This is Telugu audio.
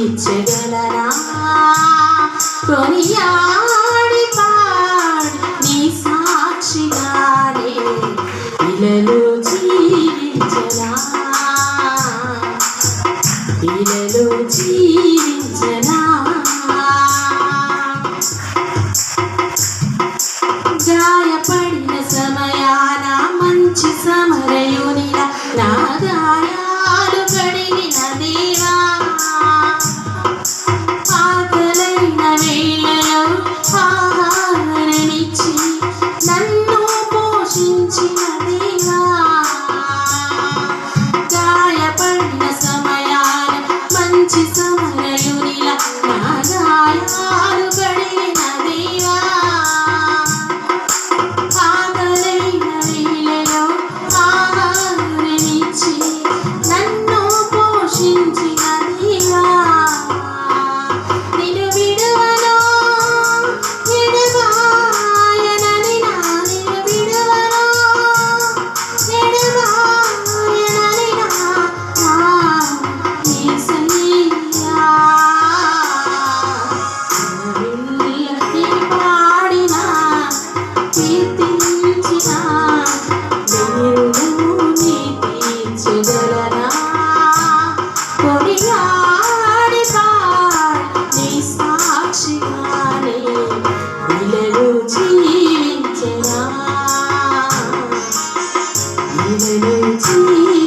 ఇచ్చగలరా కొనియాడి పాడి నీ సాక్షిగానే ఇలలో జీవించరా ఇలలో జీవించరా గాయపడిన సమయాన మంచి సమరయునిలా నాగా Thank you.